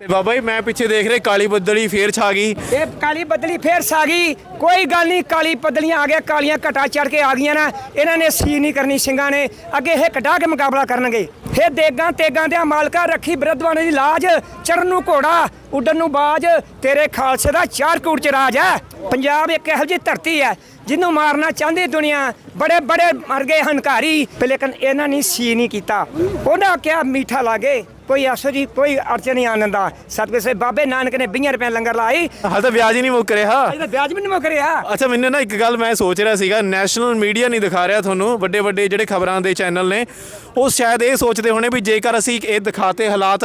ਤੇ ਬਾਬਾ ਜੀ, ਮੈਂ ਪਿੱਛੇ ਦੇਖ ਰਿਹਾ, ਕਾਲੀ ਬੱਦਲੀ ਫੇਰ ਛਾ ਗਈ। ਇਹ ਕਾਲੀ ਬੱਦਲੀ ਫੇਰ ਸਾ ਗਈ। ਕੋਈ ਗੱਲ ਨਹੀਂ, ਕਾਲੀ ਬੱਦਲੀਆਂ ਆ ਗਿਆ ਕਾਲੀਆਂ ਘਟਾ ਚੜ ਕੇ ਆ ਗਈਆਂ ਨਾ। ਇਹਨਾਂ ਨੇ ਸੀ ਨਹੀਂ ਕਰਨੀ, ਸਿੰਘਾਂ ਨੇ ਅੱਗੇ ਇਹ ਕਢਾ ਕੇ ਮੁਕਾਬਲਾ ਕਰਨਗੇ। ਇਹ ਦੇਗਾਂ ਤੇਗਾਂ ਦੇ ਮਾਲਕਾ ਰੱਖੀ ਬਿਰਧਵਾਨੇ ਦੀ ਲਾਜ ਚੜਨ ਨੂੰ ਘੋੜਾ। ਉੱਡਣ ਨੂੰ ਬਾਜ ਤੇਰੇ ਖਾਲਸੇ ਦਾ ਚਾਰ ਕੂੜ ਚ ਰਾਜ ਹੈ। ਪੰਜਾਬ ਇੱਕ ਇਹੋ ਜਿਹੀ ਧਰਤੀ ਹੈ ਜਿਹਨੂੰ ਮਾਰਨਾ ਚਾਹੁੰਦੀ ਦੁਨੀਆ ਬੜੇ ਬੜੇ ਮਰ ਗਏ ਹੰਕਾਰੀ ਲੇਕਿਨ ਇਹਨਾਂ ਨੇ ਸੀ ਨਹੀਂ ਕੀਤਾ। ਉਹਨਾਂ ਕਿਹਾ ਮੀਠਾ ਲਾਗੇ ਕੋਈ ਐਸੋ ਜੀ ਕੋਈ ਅਰਚ ਨਹੀਂ ਆਨੰਦਾ ਸਤਿਗੁਰ ਸੇ ਬਾਬੇ ਨਾਨਕ ਨੇ 20 ਰੁਪਏ ਲੰਗਰ ਲਾਈ ਹਾਲ ਤਾਂ ਵਿਆਜ ਹੀ ਨਹੀਂ ਮੁੱਕ ਰਿਹਾ। ਇਹਦਾ ਵਿਆਜ ਵੀ ਨਹੀਂ ਮੁੱਕ ਰਿਹਾ। ਅੱਛਾ ਮੈਨੂੰ ਨਾ ਇੱਕ ਗੱਲ ਮੈਂ ਸੋਚ ਰਿਹਾ ਸੀਗਾ ਨੈਸ਼ਨਲ ਮੀਡੀਆ ਨਹੀਂ ਦਿਖਾ ਰਿਹਾ ਤੁਹਾਨੂੰ ਵੱਡੇ ਵੱਡੇ ਜਿਹੜੇ ਖਬਰਾਂ ਦੇ ਚੈਨਲ ਨੇ ਉਹ ਸ਼ਾਇਦ ਇਹ ਸੋਚਦੇ ਹੋਣੇ ਵੀ ਜੇਕਰ ਅਸੀਂ ਇਹ ਦਿਖਾਤੇ ਹਾਲਾਤ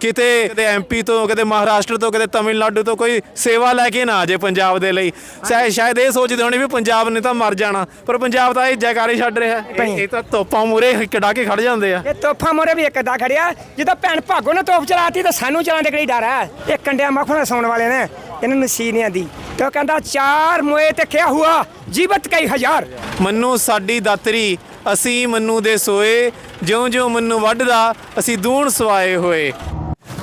ਕਿਤੇ ਕਿਤੇ ਐਮਪੀ ਤੋਂ ਕਿਤੇ ਮਹਾਰਾਸ਼ਟਰ ਤੋਂ ਕਿਤੇ ਤਮਿਲਨਾਡੂ ਤੋਂ ਕੋਈ ਸੇਵਾ ਲੈ ਕੇ ਨਾ ਆ ਜੇ ਪੰਜਾਬ ਦੇ ਲਈ। ਸ਼ਾਇਦ ਸ਼ਾਇਦ ਇਹ ਸੋਚਦੇ ਹੋਣੇ ਵੀ ਪੰਜਾਬ ਨੇ ਤਾਂ ਮਰ ਜਾਣਾ ਪਰ ਪੰਜਾਬ ਤਾਂ ਇਹ ਜੈਕਾਰੇ ਛੱਡ ਰਿਹਾ। ਹੈ। ਇਹ- ਇਹ ਤਾਂ ਤੋਪਾਂ ਮੂਰੇ ਕਢਾ ਕੇ ਖੜ ਜਾਂਦੇ ਆ। ਇਹ ਤੋਹਫਾ ਮੋਰੇ ਵੀ ਇੱਕ ਖੜਿਆ। ਜਦੋਂ ਭੈਣ ਭਾਗੋ ਨੇ ਤੋਪ ਚਲਾਤੀ ਤਾਂ ਸਾਨੂੰ ਚਲਾਉਣ ਦੇ ਕਿਹੜੀ ਡਰ ਹੈ? ਇਹ ਕੰਡਿਆਂ ਮੱਖਣਾ ਸੌਣ ਵਾਲੇ ਨੇ। ਇਹਨਾਂ ਨੂੰ ਸੀ ਨਹੀਂ ਆਂਦੀ। ਤੇ ਉਹ ਕਹਿੰਦਾ ਚਾਰ ਮੋਏ ਤੇ ਕਿਆ ਹੁਆ? ਜੀਵਤ ਕਈ ਹਜ਼ਾਰ। ਮੰਨੂ ਸਾਡੀ ਦਾਤਰੀ ਅਸੀਂ ਮੰਨੂ ਦੇ ਸੋਏ ਜਿਉਂ ਜਿਉਂ ਮੰਨੂ ਵੱਢਦਾ ਅਸੀਂ ਦੂਣ ਸਵਾਏ ਹੋਏ।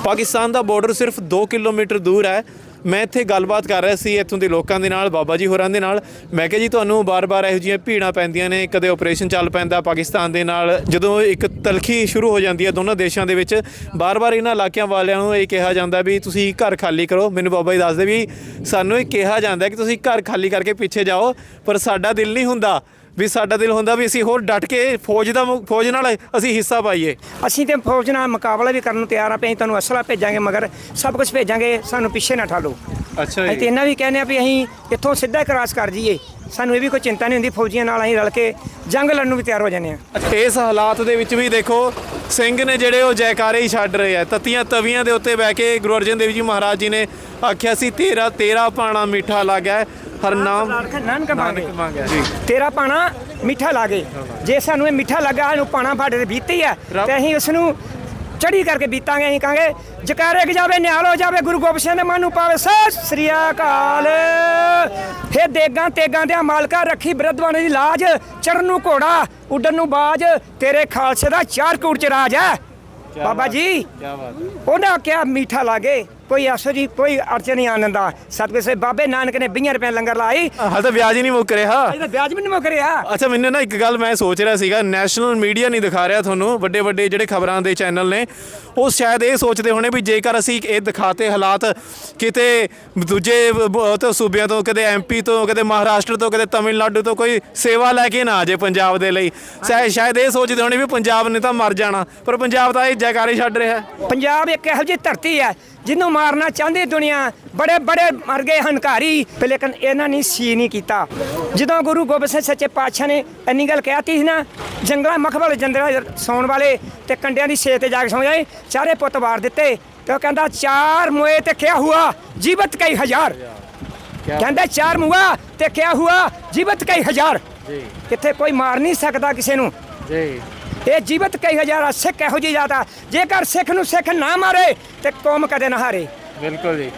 ਪਾਕਿਸਤਾਨ ਦਾ ਬਾਰਡਰ ਸਿਰਫ 2 ਕਿਲੋਮੀਟਰ ਦੂਰ ਹੈ। ਮੈਂ ਇੱਥੇ ਗੱਲਬਾਤ ਕਰ ਰਿਹਾ ਸੀ ਇੱਥੋਂ ਦੇ ਲੋਕਾਂ ਦੇ ਨਾਲ, ਬਾਬਾ ਜੀ ਹੋਰਾਂ ਦੇ ਨਾਲ। ਮੈਂ ਕਿਹਾ ਜੀ, ਤੁਹਾਨੂੰ ਬਾਰ-ਬਾਰ ਇਹੋ ਜਿਹੀਆਂ ਭੀੜਾਂ ਪੈਂਦੀਆਂ ਨੇ, ਕਦੇ ਆਪਰੇਸ਼ਨ ਚੱਲ ਪੈਂਦਾ ਪਾਕਿਸਤਾਨ ਦੇ ਨਾਲ, ਜਦੋਂ ਇੱਕ ਤਲਖੀ ਸ਼ੁਰੂ ਹੋ ਜਾਂਦੀ ਹੈ ਦੋਨਾਂ ਦੇਸ਼ਾਂ ਦੇ ਵਿੱਚ। ਬਾਰ-ਬਾਰ ਇਹਨਾਂ ਇਲਾਕਿਆਂ ਵਾਲਿਆਂ ਨੂੰ ਇਹ ਕਿਹਾ ਜਾਂਦਾ ਵੀ ਤੁਸੀਂ ਘਰ ਖਾਲੀ ਕਰੋ। ਮੈਨੂੰ ਬਾਬਾ ਜੀ ਦੱਸਦੇ ਵੀ ਸਾਨੂੰ ਇਹ ਕਿਹਾ ਜਾਂਦਾ ਕਿ ਤੁਸੀਂ ਘਰ ਖਾਲੀ ਕਰਕੇ ਪਿੱਛੇ ਜਾਓ, ਪਰ ਸਾਡਾ ਦਿਲ ਨਹੀਂ ਹੁੰਦਾ। ਵੀ ਸਾਡਾ ਦਿਲ ਹੁੰਦਾ ਵੀ ਅਸੀਂ ਹੋਰ ਡਟ ਕੇ ਫੌਜ ਦਾ ਮੁ- ਫੌਜ ਨਾਲ ਅਸੀਂ ਹਿੱਸਾ ਪਾਈਏ। ਅਸੀਂ ਤੇ ਫੌਜ ਨਾਲ ਮੁਕਾਬਲਾ ਵੀ ਕਰਨ ਨੂੰ ਤਿਆਰ ਆ ਪਏ ਤੁਹਾਨੂੰ ਅਸਲਾ ਭੇਜਾਂਗੇ ਮਗਰ ਸਭ ਕੁਝ ਭੇਜਾਂਗੇ ਸਾਨੂੰ ਪਿੱਛੇ ਨਾ ਠਾਲੋ। ਅੱਛਾ ਅਸੀਂ ਤੇ ਇਹਨਾਂ ਵੀ ਕਹਿੰਦੇ ਆ ਵੀ ਅਸੀਂ ਇੱਥੋਂ ਸਿੱਧਾ ਕ੍ਰਾਸ ਕਰ ਜਾਈਏ। ਸਾਨੂੰ ਇਹ ਵੀ ਕੋਈ ਚਿੰਤਾ ਨਹੀਂ ਹੁੰਦੀ ਫੌਜੀਆਂ ਨਾਲ ਅਸੀਂ ਰਲ ਕੇ ਜੰਗ ਲੜਨ ਨੂੰ ਵੀ ਤਿਆਰ ਹੋ ਜਾਂਦੇ ਆ। ਇਸ ਹਾਲਾਤ ਦੇ ਵਿੱਚ ਵੀ ਦੇਖੋ ਸਿੰਘ ਨੇ ਜਿਹੜੇ ਉਹ ਜੈਕਾਰੇ ਹੀ ਛੱਡ ਰਹੇ ਆ। ਤਤੀਆਂ ਤਵੀਆਂ ਦੇ ਉੱਤੇ ਬਹਿ ਕੇ ਗੁਰੂ ਅਰਜਨ ਦੇਵ ਜੀ ਮਹਾਰਾਜ ਜੀ ਨੇ ਆਖਿਆ ਸੀ ਤੇਰਾ ਤੇਰਾ ਪਾਣਾ ਮਿੱਠਾ ਲੱਗਾ। ਹਰ ਨਾਮ ਨਾਨਕ ਮੰਗੇ ਨਾਨਕ ਮੰਗਿਆ ਜੀ। ਤੇਰਾ ਪਾਣਾ ਮਿੱਠਾ ਲਾਗੇ। ਜੇ ਸਾਨੂੰ ਇਹ ਮਿੱਠਾ ਲੱਗਾ ਇਹਨੂੰ ਪਾਣਾ ਫਾੜੇ ਤੇ ਬੀਤੀ ਰੱਬ- ਤੇ ਅਸੀਂ ਉਸ ਨੂੰ ਚੜੀ ਕਰਕੇ ਬੀਤਾਂਗੇ ਅਸੀਂ ਕਹਾਂਗੇ ਜਕਾਰੇ ਕਿ ਜਾਵੇ ਨਿਹਾਲ ਹੋ ਜਾਵੇ ਗੁਰੂ ਗੋਬਿੰਦ ਸਿੰਘ ਦੇ ਮਨ ਨੂੰ ਪਾਵੇ। ਸਤਿ ਸ੍ਰੀ ਅਕਾਲ। ਫੇ ਦੇਗਾਂ ਤੇਗਾਂ ਦੇ ਮਾਲਕਾ ਰੱਖੀ ਬਿਰਧਵਾਨੇ ਦੀ ਲਾਜ ਚੜਨ ਨੂੰ ਘੋੜਾ ਉੱਡਣ ਨੂੰ ਬਾਜ। ਤੇਰੇ ਖਾਲਸੇ ਦਾ ਚਾਰ ਕੂੜ ਚ ਰਾਜ ਹੈ। ਬਾਬਾ ਜੀ ਕੀ ਬਾਤ। ਹੈ ਉਹਨਾਂ ਕਿਹਾ ਮੀਠਾ ਲਾਗੇ। ਕੋਈ ਐਸੋ ਜੀ ਕੋਈ ਅਰਚ ਨਹੀਂ ਆਨੰਦਾ ਸਤਿਗੁਰ ਸੇ ਬਾਬੇ ਨਾਨਕ ਨੇ 20 ਰੁਪਏ ਲੰਗਰ ਲਾਈ ਹਾਲ ਤਾਂ ਵਿਆਜ ਹੀ ਨਹੀਂ ਮੁੱਕ ਰਿਹਾ। ਇਹਦਾ ਵਿਆਜ ਵੀ ਨਹੀਂ ਮੁੱਕ ਰਿਹਾ। ਅੱਛਾ ਮੈਨੂੰ ਨਾ ਇੱਕ ਗੱਲ ਮੈਂ ਸੋਚ ਰਿਹਾ ਸੀਗਾ ਨੈਸ਼ਨਲ ਮੀਡੀਆ ਨਹੀਂ ਦਿਖਾ ਰਿਹਾ ਤੁਹਾਨੂੰ ਵੱਡੇ ਵੱਡੇ ਜਿਹੜੇ ਖਬਰਾਂ ਦੇ ਚੈਨਲ ਨੇ ਉਹ ਸ਼ਾਇਦ ਇਹ ਸੋਚਦੇ ਹੋਣੇ ਵੀ ਜੇਕਰ ਅਸੀਂ ਇਹ ਦਿਖਾਤੇ ਹਾਲਾਤ ਕਿਤੇ ਦੂਜੇ ਤੋਂ ਸੂਬਿਆਂ ਤੋਂ ਕਦੇ ਐਮਪੀ ਤੋਂ ਕਦੇ ਮਹਾਰਾਸ਼ਟਰ ਤੋਂ ਕਦੇ ਤਮਿਲਨਾਡੂ ਤੋਂ ਕੋਈ ਸੇਵਾ ਲੈ ਕੇ ਨਾ ਆ ਜੇ ਪੰਜਾਬ ਦੇ ਲਈ। ਸ਼ਾਇਦ ਇਹ ਸੋਚਦੇ ਹੋਣੇ ਵੀ ਪੰਜਾਬ ਨੇ ਤਾਂ ਮਰ ਜਾਣਾ ਪਰ ਪੰਜਾਬ ਤਾਂ ਇਹ ਜੈਕਾਰੇ ਛੱਡ ਰਿਹਾ। ਹੈ ਪੰਜਾਬ ਇੱਕ ਇਹੋ ਜਿਹੀ ਧਰਤੀ ਹੈ ਜਿਹਨੂੰ ਮਾਰਨਾ ਚਾਹੁੰਦੀ ਦੁਨੀਆ ਬੜੇ ਬੜੇ ਮਰ ਗਏ ਹੰਕਾਰੀ ਲੇਕਿਨ ਇਹਨਾਂ ਨੇ ਸੀ ਨਹੀਂ ਕੀਤਾ। ਜਦੋਂ ਗੁਰੂ ਗੋਬਿੰਦ ਸਿੰਘ ਸੱਚੇ ਪਾਤਸ਼ਾਹ ਨੇ ਇੰਨੀ ਗੱਲ ਕਹਿਤੀ ਸੀ ਨਾ ਜੰਗਲਾਂ ਮਖਬਲ ਜੰਦਰਾ ਸੌਣ ਵਾਲੇ ਤੇ ਕੰਡਿਆਂ ਦੀ ਛੇ ਤੇ ਜਾ ਕੇ ਸੌ ਜਾਏ ਚਾਰੇ ਪੁੱਤ ਵਾਰ ਦਿੱਤੇ ਤੇ ਉਹ ਕਹਿੰਦਾ ਚਾਰ ਮੋਏ ਤੇ ਕਿਆ ਹੁਆ? ਜੀਵਤ ਕਈ ਹਜ਼ਾਰ। ਕਹਿੰਦਾ ਚਾਰ ਮੁਆ ਤੇ ਕਿਆ ਹੁਆ? ਜੀਵਤ ਕਈ ਹਜ਼ਾਰ। ਜੀ। ਇੱਥੇ ਕੋਈ ਮਾਰ ਨਹੀਂ ਸਕਦਾ ਕਿਸੇ ਨੂੰ। ਜੀ। ਇਹ ਜੀਵਤ ਕਈ ਹਜ਼ਾਰਾਂ ਸਿੱਖ ਇਹੋ ਜਿਹੀ ਜਾਤਾ ਜੇਕਰ ਸਿੱਖ ਨੂੰ ਸਿੱਖ ਨਾ ਮਾਰੇ ਤੇ ਕੌਮ ਕਦੇ ਨਾ ਹਾਰੇ। ਬਿਲਕੁਲ ਜੀ।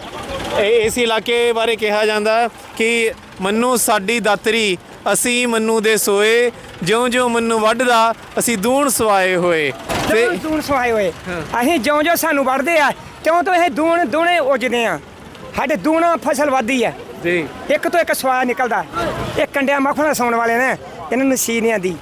ਇਹ ਇਸ ਇਲਾਕੇ ਬਾਰੇ ਕਿਹਾ ਜਾਂਦਾ ਕਿ ਮੰਨੂ ਸਾਡੀ ਦਾਤਰੀ ਅਸੀਂ ਮੰਨੂ ਦੇ ਸੋਏ ਜਿਉਂ ਜਿਉਂ ਮੰਨੂ ਵੱਢਦਾ ਅਸੀਂ ਦੂਣ ਸਵਾਏ ਹੋਏ। ਤੇ ਦੂਣ ਸਵਾਏ ਹੋਏ। ਅਸੀਂ ਜਿਉਂ ਜਿਉਂ ਸਾਨੂੰ ਵੜਦੇ ਆ ਤਿਉਂ ਤੋਂ ਇਹ ਦੂਣ ਦੂਣੇ ਉਜਦੇ ਆ। ਸਾਡੇ ਦੂਣਾ ਫਸਲ ਵੱਧਦੀ ਹੈ ਜੀ। ਇੱਕ ਤੋਂ ਇੱਕ ਸਵਾਦ ਨਿਕਲਦਾ। ਇਹ ਕੰਡਿਆਂ ਮੱਖਣਾ ਸੌਣ ਵਾਲੇ ਨੇ ਇਹਨਾਂ ਨੂੰ ਸੀ ਨਹੀਂ ਆਂਦੀ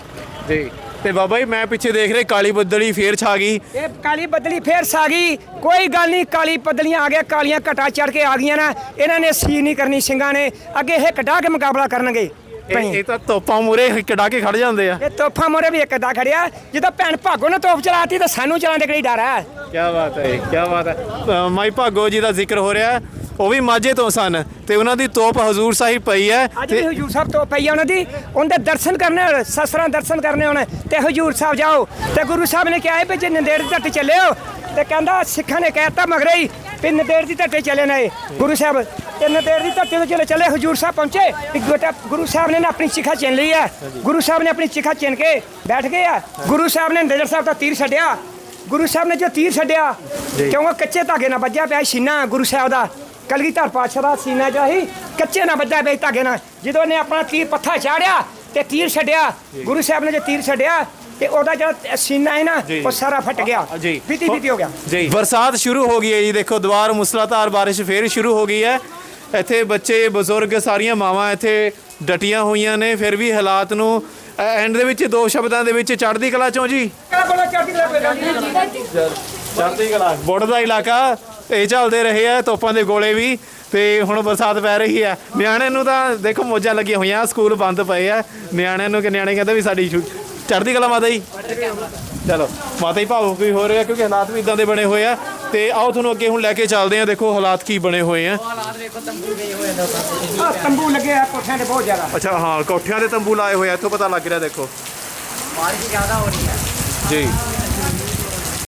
ਜੀ। ਤੇ ਬਾਬਾ ਜੀ ਮੈਂ ਪਿੱਛੇ ਦੇਖ ਰਿਹਾ ਕਾਲੀ ਬੱਦਲੀ ਫੇਰ ਛਾ ਗਈ। ਇਹ ਕਾਲੀ ਬੱਦਲੀ ਫੇਰ ਸਾ ਗਈ। ਕੋਈ ਗੱਲ ਨਹੀਂ ਕਾਲੀ ਬੱਦਲੀਆਂ ਆ ਗਿਆ ਕਾਲੀਆਂ ਘਟਾ ਚੜ ਕੇ ਆ ਗਈਆਂ ਨਾ। ਇਹਨਾਂ ਨੇ ਸੀ ਨਹੀਂ ਕਰਨੀ ਸਿੰਘਾਂ ਨੇ ਅੱਗੇ ਇਹ ਕਢਾ ਕੇ ਮੁਕਾਬਲਾ ਕਰਨਗੇ। ਇਹ ਇਹ ਤਾਂ ਤੋਪਾਂ ਮੂਰੇ ਕਢਾ ਕੇ ਖੜ ਜਾਂਦੇ ਆ। ਇਹ ਤੋਹਫਾ ਮੋਰੇ ਵੀ ਇੱਕ ਦਾ ਖੜਿਆ। ਜਦੋਂ ਭੈਣ ਭਾਗੋ ਨੇ ਤੋਪ ਚਲਾਤੀ ਤਾਂ ਸਾਨੂੰ ਚਲਾਉਣ ਦੇ ਕਿਹੜੀ ਡਰ ਹੈ ਕੀ ਬਾਤ ਹੈ ਕੀ ਬਾਤ ਹੈ। ਅ, ਮਾਈ ਭਾਗੋ ਜੀ ਦਾ ਜ਼ਿਕਰ ਹੋ ਰਿਹਾ। ਹੈ। ਉਹ ਵੀ ਮਾਝੇ ਤੋਂ ਸਨ ਤੇ ਉਹਨਾਂ ਦੀ ਤੋਪ ਹਜ਼ੂਰ ਸਾਹਿਬ ਪਈ ਹੈ ਅੱਜ ਵੀ ਹਜੂਰ ਸਾਹਿਬ ਤੋਂ ਪਈ ਆ ਉਹਨਾਂ ਦੀ। ਉਹਦੇ ਦਰਸ਼ਨ ਕਰਨੇ ਹੋਣ ਸਸਰਾਂ ਦਰਸ਼ਨ ਕਰਨੇ ਹੋਣ ਤੇ ਹਜੂਰ ਸਾਹਿਬ ਜਾਓ। ਤੇ ਗੁਰੂ ਸਾਹਿਬ ਨੇ ਕਿਹਾ ਹੈ ਵੀ ਜੇ ਨੰਦੇੜ ਦੀ ਧਰਤੀ ਚੱਲਿਓ ਤੇ ਕਹਿੰਦਾ ਸਿੱਖਾਂ ਨੇ ਕਹਿਤਾ ਮਗਰੇ ਹੀ ਵੀ ਨੰਦੇੜ ਦੀ ਧਰਤੀ ਚੱਲੇ ਨੇ। ਗੁਰੂ ਸਾਹਿਬ ਤੇ ਨੰਦੇੜ ਦੀ ਧਰਤੀ ਤੋਂ ਚਲੇ ਚਲੇ ਹਜੂਰ ਸਾਹਿਬ ਪਹੁੰਚੇ ਇੱਕ ਬੇਟਾ ਗੁਰੂ ਸਾਹਿਬ ਨੇ ਨਾ ਆਪਣੀ ਚਿਖਾ ਚਿੰਨ ਲਈ ਹੈ। ਗੁਰੂ ਸਾਹਿਬ ਨੇ ਆਪਣੀ ਚਿਖਾ ਚਿੰਨ ਕੇ ਬੈਠ ਗਏ ਆ। ਗੁਰੂ ਸਾਹਿਬ ਨੇ ਨੰਦੇੜ ਸਾਹਿਬ ਦਾ ਤੀਰ ਛੱਡਿਆ। ਗੁਰੂ ਸਾਹਿਬ ਨੇ ਜੋ ਤੀਰ ਛੱਡਿਆ ਕਿਉਂਕਿ ਕੱਚੇ ਧਾਗੇ ਨਾਲ ਵੱਜਿਆ ਪਿਆ ਸੀਨਾ ਗੁਰੂ ਸਾਹਿਬ ਦਾ। ਕਲਗੀਧਰ ਪਾਤਸ਼ਾਹ ਦਾ ਸੀਨਾ ਜੋ ਸੀ ਕੱਚੇ ਵੱਜਿਆ ਪਿਆ ਸੀ ਧਾਗੇ ਨਾਲ। ਜਦੋਂ ਨੇ ਆਪਣਾ ਤੀਰ ਪੱਥਾ ਚਾੜਿਆ ਤੇ ਤੀਰ ਛੱਡਿਆ ਗੁਰੂ ਸਾਹਿਬ ਨੇ ਜੇ ਤੀਰ ਛੱਡਿਆ ਤੇ ਉਹਦਾ ਜਿਹੜਾ ਸੀਨਾ ਹੈ ਨਾ। ਉਹ ਸਾਰਾ ਫਟ ਗਿਆ। ਜੀ। ਪੀਤੀ ਪੀਤੀ ਹੋ ਗਿਆ। ਜੀ। ਬਰਸਾਤ ਸ਼ੁਰੂ ਹੋ ਗਈ ਹੈ ਜੀ। ਦੇਖੋ ਦੁਬਾਰ ਮੁਸਲਾਧਾਰ ਬਾਰਿਸ਼ ਫੇਰ ਸ਼ੁਰੂ ਹੋ ਗਈ ਹੈ। ਇੱਥੇ ਬੱਚੇ ਬਜ਼ੁਰਗ ਸਾਰੀਆਂ ਮਾਵਾਂ ਇੱਥੇ ਡਟੀਆਂ ਹੋਈਆਂ ਨੇ। ਫਿਰ ਵੀ ਹਾਲਾਤ ਨੂੰ ਐਂਡ ਦੇ ਵਿੱਚ ਦੋ ਸ਼ਬਦਾਂ ਦੇ ਵਿੱਚ ਚੜ੍ਹਦੀ ਕਲਾ ਚੋਂ ਜੀ। ਚੜ੍ਹਦੀ ਕਲਾ। ਬੋਰਡ ਦਾ ਇਲਾਕਾ ਇਹ ਚੱਲਦੇ ਰਹੇ ਆ ਤੋਪਾਂ ਦੇ ਗੋਲੇ ਵੀ ਤੇ ਹੁਣ ਬਰਸਾਤ ਪੈ ਰਹੀ ਆ। ਨਿਆਣਿਆਂ ਨੂੰ ਤਾਂ ਦੇਖੋ ਮੋਜਾਂ ਲੱਗੀਆਂ ਹੋਈਆਂ ਸਕੂਲ ਬੰਦ ਪਏ ਆ। ਨਿਆਣਿਆਂ ਨੂੰ ਕਿ ਨਿਆਣੇ ਕਹਿੰਦੇ ਵੀ ਸਾਡੀ ਚੜ੍ਹਦੀ ਕਲਾ ਮਾਤਾ ਜੀ? ਚਲੋ ਮਾਤਾ ਜੀ ਭਾਵੁਕ ਵੀ ਹੋ ਰਿਹਾ ਕਿਉਂਕਿ ਹਾਲਾਤ ਵੀ ਇਦਾਂ ਦੇ ਬਣੇ ਹੋਏ ਆ। ਤੇ ਆਓ ਤੁਹਾਨੂੰ ਅੱਗੇ ਹੁਣ ਲੈ ਕੇ ਚੱਲਦੇ ਆ ਦੇਖੋ ਹਾਲਾਤ ਕੀ ਬਣੇ ਹੋਏ ਆ। ਤੰਬੂ ਲੱਗੇ ਆ ਕੋਠਿਆਂ ਤੇ ਬਹੁਤ ਜ਼ਿਆਦਾ। ਅੱਛਾ ਹਾਂ ਕੋਠਿਆਂ ਦੇ ਤੰਬੂ ਲਾਏ ਹੋਏ ਆ ਇੱਥੋਂ ਪਤਾ ਲੱਗ ਰਿਹਾ ਦੇਖੋ। ਬਾਰਿਸ਼ ਜ਼ਿਆਦਾ ਹੋ ਰਹੀ ਹੈ ਜੀ।